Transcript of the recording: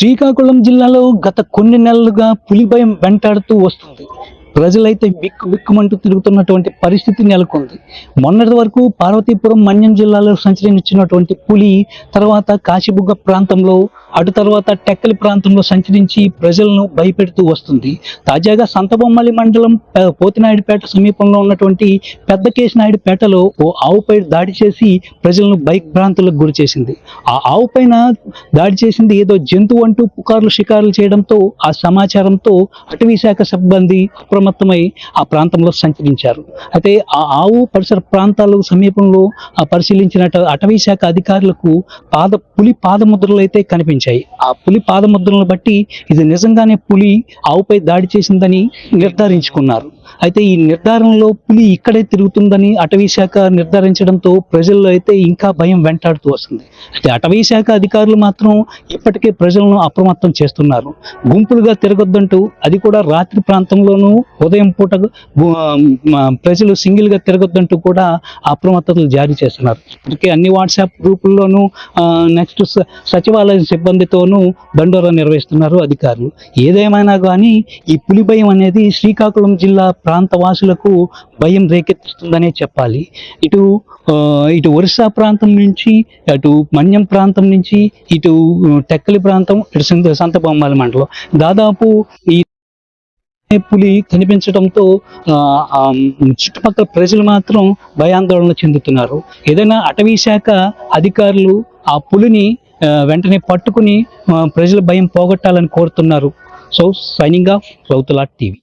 శ్రీకాకుళం జిల్లాలో గత కొన్ని నెలలుగా పులి భయం వెంటాడుతూ వస్తుంది. ప్రజలైతే బిక్కు బిక్కుమంటూ తిరుగుతున్నటువంటి పరిస్థితి నెలకొంది. మొన్నటి వరకు పార్వతీపురం మన్యం జిల్లాలో సంచరించినటువంటి పులి తర్వాత కాశీబుగ్గ ప్రాంతంలో అటు తర్వాత టెక్కలి ప్రాంతంలో సంచరించి ప్రజలను భయపెడుతూ వస్తుంది. తాజాగా సంతబొమ్మలి మండలం పోతినాయుడుపేట సమీపంలో ఉన్నటువంటి పెద్ద కేశనాయుడుపేటలో ఓ ఆవుపై దాడి చేసి ప్రజలను బైక్ భ్రాంతులకు గురి చేసింది. ఆ ఆవు పైన దాడి చేసింది ఏదో జంతువు అంటూ పుకార్లు షికారులు చేయడంతో ఆ సమాచారంతో అటవీ శాఖ సిబ్బంది అప్రమత్తమై ఆ ప్రాంతంలో సంచరించారు. అయితే ఆ ఆవు పరిసర ప్రాంతాలు సమీపంలో ఆ పరిశీలించిన అటవీ శాఖ అధికారులకు పాద పులి పాదముద్రలు అయితే కనిపించాయి. ఆ పులి పాదముద్రలను బట్టి ఇది నిజంగానే పులి ఆవుపై దాడి చేసిందని నిర్ధారించుకున్నారు. అయితే ఈ నిర్ధారణలో పులి ఇక్కడే తిరుగుతుందని అటవీ శాఖ నిర్ధారించడంతో ప్రజల్లో అయితే ఇంకా భయం వెంటాడుతూ వస్తుంది. అయితే అటవీ శాఖ అధికారులు మాత్రం ఇప్పటికే ప్రజలను అప్రమత్తం చేస్తున్నారు. గుంపులుగా తిరగొద్దంటూ అది కూడా రాత్రి ప్రాంతంలోనూ ఉదయం పూట ప్రజలు సింగిల్గా తిరగొద్దంటూ కూడా అప్రమత్తతలు జారీ చేస్తున్నారు. ఇప్పటికే అన్ని వాట్సాప్ గ్రూపుల్లోనూ నెక్స్ట్ సచివాలయ సిబ్బందితోనూ దండోరా నిర్వహిస్తున్నారు అధికారులు. ఏదేమైనా కానీ ఈ పులి భయం అనేది శ్రీకాకుళం జిల్లా ప్రాంత వాసులకు భయం రేకెత్తిస్తుందనే చెప్పాలి. ఇటు ఇటు ఒరిస్సా ప్రాంతం నుంచి అటు మన్యం ప్రాంతం నుంచి ఇటు టెక్కలి ప్రాంతం ఇటు సంత మండలం. దాదాపు ఈ పులి కనిపించడంతో ఆ, చుట్టుపక్కల ప్రజలు మాత్రం భయాందోళన చెందుతున్నారు. ఏదైనా అటవీ శాఖ అధికారులు ఆ పులిని వెంటనే పట్టుకుని ప్రజల భయం పోగొట్టాలని కోరుతున్నారు. So signing off Rautulat TV.